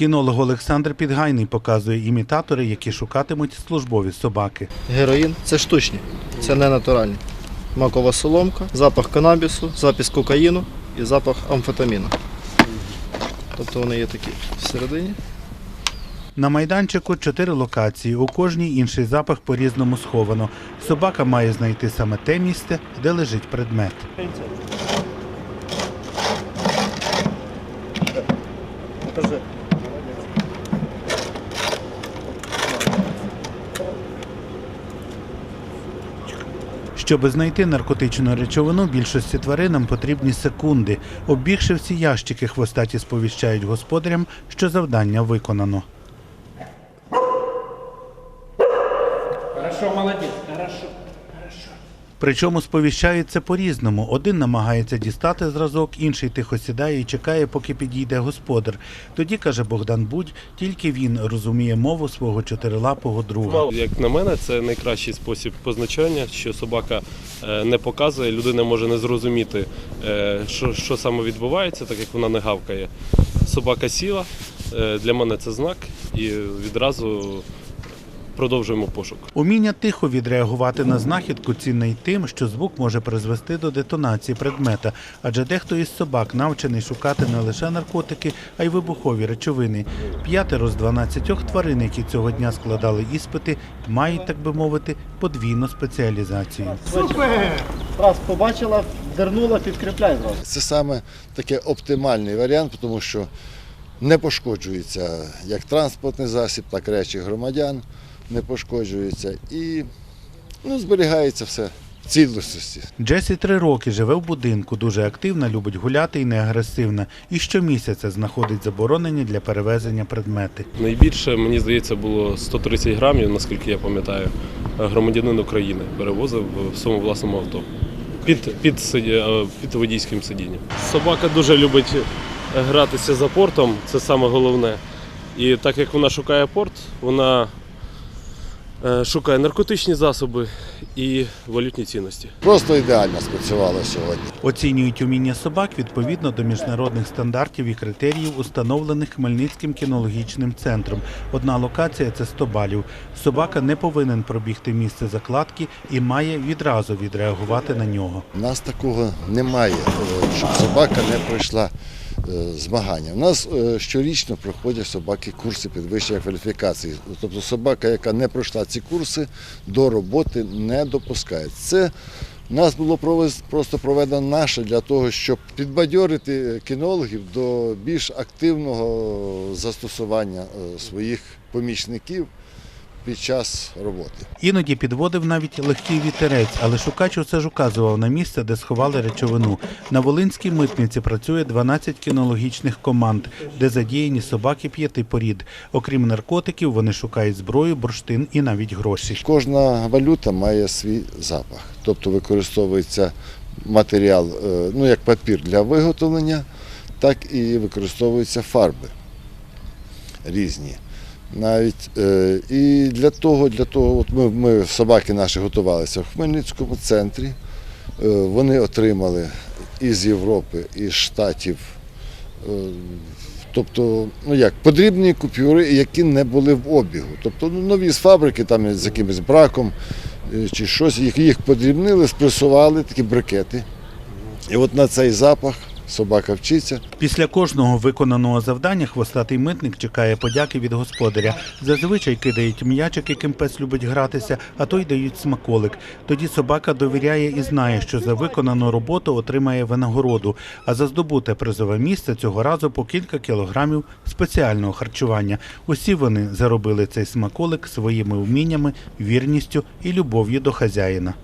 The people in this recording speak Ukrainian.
Кінолог Олександр Підгайний показує імітатори, які шукатимуть службові собаки. Героїн це штучні, це не натуральні. Макова соломка, запах канабісу, запах кокаїну і запах амфетаміну. Тобто вони є такі всередині. На майданчику чотири локації. У кожній інший запах по-різному сховано. Собака має знайти саме те місце, де лежить предмет. Щоби знайти наркотичну речовину, більшості тваринам потрібні секунди. Оббігши всі ящики, хвостаті сповіщають господарям, що завдання виконано. Хорошо, молодець, хорошо. Причому сповіщаються по-різному. Один намагається дістати зразок, інший тихо сідає і чекає, поки підійде господар. Тоді, каже Богдан Будь, тільки він розуміє мову свого чотирилапого друга. Як на мене, це найкращий спосіб позначення, що собака е, не показує, людина може не зрозуміти, е, що, що саме відбувається, так як вона не гавкає. Собака сіла, е, для мене це знак, і відразу продовжуємо пошук. Уміння тихо відреагувати на знахідку цінне й тим, що звук може призвести до детонації предмета, адже дехто із собак навчений шукати не лише наркотики, а й вибухові речовини. П'ятеро з 12 тварин, які цього дня складали іспити, мають, так би мовити, подвійну спеціалізацію. Раз побачила, дернула, підкріпляй зразу. Це саме таке оптимальний варіант, тому що не пошкоджується як транспортний засіб, так і речі громадян не пошкоджуються і ну, зберігається все в цілісності. Джесі три роки живе в будинку, дуже активна, любить гуляти і не агресивна. І щомісяця знаходить заборонені для перевезення предмети. Найбільше, мені здається, було 130 грамів, наскільки я пам'ятаю, громадянин України перевозив в своєму власному авто. Під, під, е, під водійським сидінням. Собака дуже любить гратися за портом, це саме головне. І так як вона шукає порт, вона е, шукає наркотичні засоби і валютні цінності. Просто ідеально спрацювало сьогодні. Оцінюють уміння собак відповідно до міжнародних стандартів і критеріїв, установлених Хмельницьким кінологічним центром. Одна локація це 100 балів. Собака не повинен пробігти місце закладки і має відразу відреагувати на нього. У нас такого немає, е, щоб собака не пройшла е, змагання. У нас е, щорічно проходять собаки курси підвищення кваліфікації. Тобто собака, яка не пройшла ці курси, до роботи не допускається. Це нас було просто проведено наше для того, щоб підбадьорити кінологів до більш активного застосування е, своїх помічників під час роботи. Іноді підводив навіть легкий вітерець, але шукач усе ж указував на місце, де сховали речовину. На Волинській митниці працює 12 кінологічних команд, де задіяні собаки п'яти порід. Окрім наркотиків, вони шукають зброю, бурштин і навіть гроші. Кожна валюта має свій запах, тобто використовується матеріал, е, ну як папір для виготовлення, так і використовуються фарби різні. Навіть е, і для того, для того, от ми, ми собаки наші готувалися в Хмельницькому центрі. Е, вони отримали із Європи, із Штатів. е, Тобто, ну як, подрібні купюри, які не були в обігу. Тобто ну, нові з фабрики, там з якимось браком чи щось, їх, їх подрібнили, спресували такі брикети. І от на цей запах собака вчиться. Після кожного виконаного завдання хвостатий митник чекає подяки від господаря. Зазвичай кидають м'ячик, яким пес любить гратися, а то й дають смаколик. Тоді собака довіряє і знає, що за виконану роботу отримає винагороду, а за здобуте призове місце цього разу по кілька кілограмів спеціального харчування. Усі вони заробили цей смаколик своїми вміннями, вірністю і любов'ю до хазяїна.